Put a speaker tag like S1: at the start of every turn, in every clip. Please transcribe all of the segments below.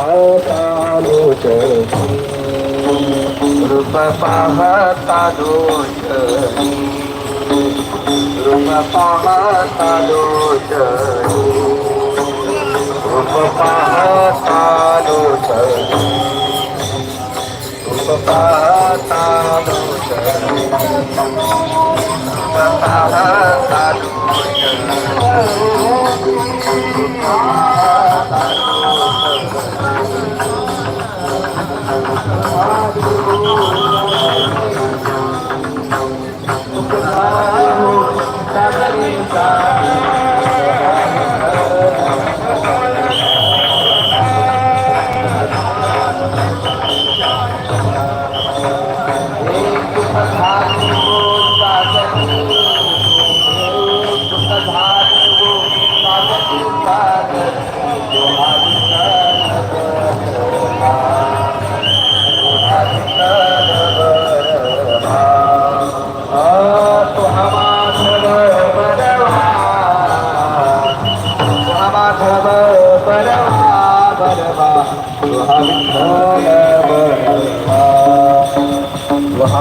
S1: pahatalu jadi rupa pahatalu jadi rupa pahatalu jadi rupa pahatalu jadi rupa pahatalu jadi rupa pahatalu jadi rupa pahatalu Thank you.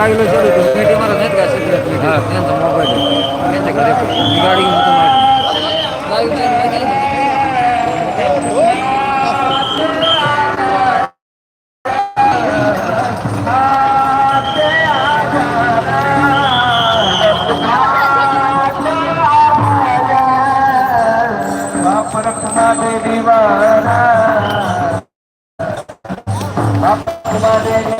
S1: गाडीला चालू होतो पेटी मारत नाहीत का cigarette त्यांचा mobile त्यांच्याकडे मी गाडी घेऊन देवी वाला बाप देवी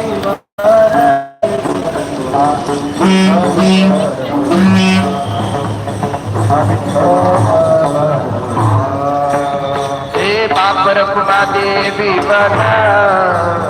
S1: দেবী বাধা।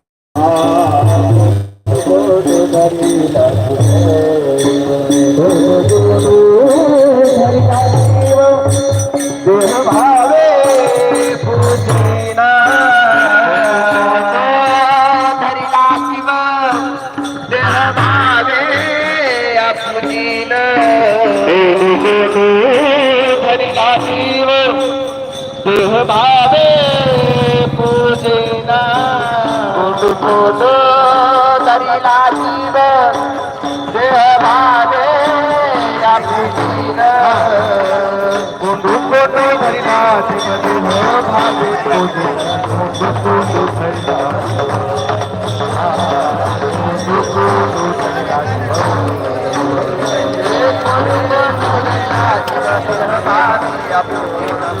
S1: ভাবে পূজে না করিলা জীব দেহ ভাবে বন্ধু বন্ধু ধরিলা জীব দেহ ভাবে পূজে বন্ধু বন্ধু ধরিলা বন্ধু বন্ধু ধরিলা I'm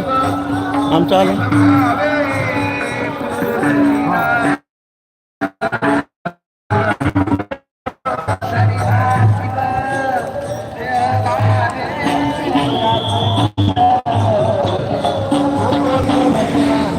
S1: आमचं
S2: आलं.